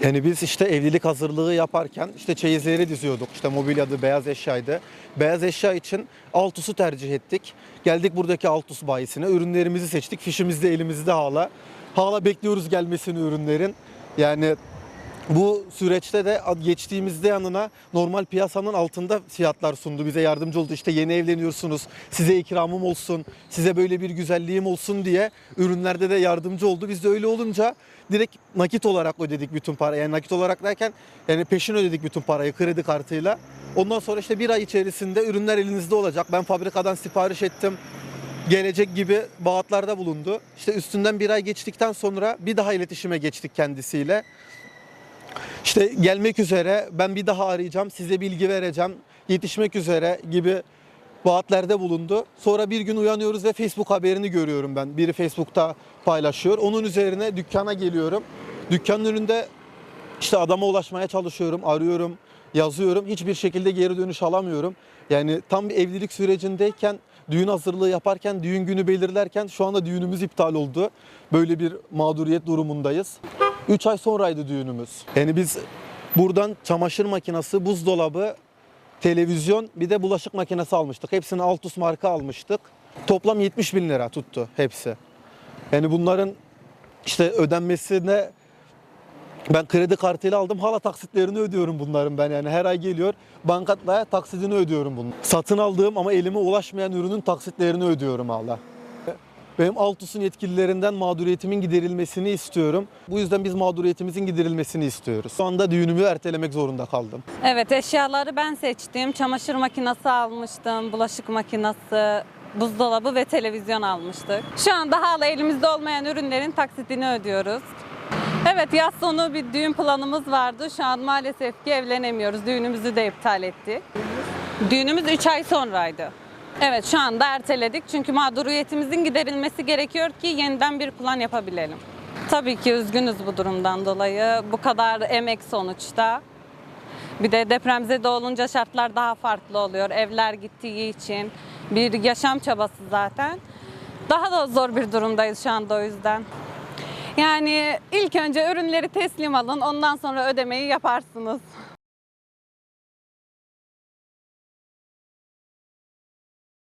Yani biz işte evlilik hazırlığı yaparken işte çeyizleri diziyorduk. İşte mobilyadı, beyaz eşyaydı. Beyaz eşya için Altus'u tercih ettik. Geldik buradaki Altus bayisine. Ürünlerimizi seçtik. Fişimiz de elimizde hala. Hala bekliyoruz gelmesini ürünlerin. Yani bu süreçte de geçtiğimizde yanına normal piyasanın altında fiyatlar sundu. Bize yardımcı oldu. İşte yeni evleniyorsunuz. Size ikramım olsun. Size böyle bir güzelliğim olsun diye ürünlerde de yardımcı oldu. Biz de öyle olunca direkt nakit olarak ödedik bütün parayı. Yani nakit olarak derken yani peşin ödedik bütün parayı kredi kartıyla. Ondan sonra işte bir ay içerisinde ürünler elinizde olacak. Ben fabrikadan sipariş ettim gelecek gibi vaatlarda bulundu. İşte üstünden bir ay geçtikten sonra bir daha iletişime geçtik kendisiyle. İşte gelmek üzere ben bir daha arayacağım size bilgi vereceğim yetişmek üzere gibi vaatlerde bulundu. Sonra bir gün uyanıyoruz ve Facebook haberini görüyorum ben. Biri Facebook'ta paylaşıyor. Onun üzerine dükkana geliyorum. Dükkanın önünde işte adama ulaşmaya çalışıyorum, arıyorum, yazıyorum. Hiçbir şekilde geri dönüş alamıyorum. Yani tam bir evlilik sürecindeyken, düğün hazırlığı yaparken, düğün günü belirlerken şu anda düğünümüz iptal oldu. Böyle bir mağduriyet durumundayız. 3 ay sonraydı düğünümüz. Yani biz buradan çamaşır makinesi, buzdolabı, televizyon bir de bulaşık makinesi almıştık. Hepsini Altus marka almıştık. Toplam 70 bin lira tuttu hepsi. Yani bunların işte ödenmesine ben kredi kartıyla aldım. Hala taksitlerini ödüyorum bunların ben yani. Her ay geliyor bankatla taksidini ödüyorum bunu. Satın aldığım ama elime ulaşmayan ürünün taksitlerini ödüyorum hala. Benim Altus'un yetkililerinden mağduriyetimin giderilmesini istiyorum. Bu yüzden biz mağduriyetimizin giderilmesini istiyoruz. Şu anda düğünümü ertelemek zorunda kaldım. Evet eşyaları ben seçtim. Çamaşır makinesi almıştım, bulaşık makinesi, buzdolabı ve televizyon almıştık. Şu anda hala elimizde olmayan ürünlerin taksitini ödüyoruz. Evet yaz sonu bir düğün planımız vardı. Şu an maalesef ki evlenemiyoruz. Düğünümüzü de iptal ettik. Düğünümüz 3 ay sonraydı. Evet şu anda erteledik çünkü mağduriyetimizin giderilmesi gerekiyor ki yeniden bir plan yapabilelim. Tabii ki üzgünüz bu durumdan dolayı. Bu kadar emek sonuçta. Bir de depremzede olunca şartlar daha farklı oluyor. Evler gittiği için bir yaşam çabası zaten. Daha da zor bir durumdayız şu anda o yüzden. Yani ilk önce ürünleri teslim alın, ondan sonra ödemeyi yaparsınız.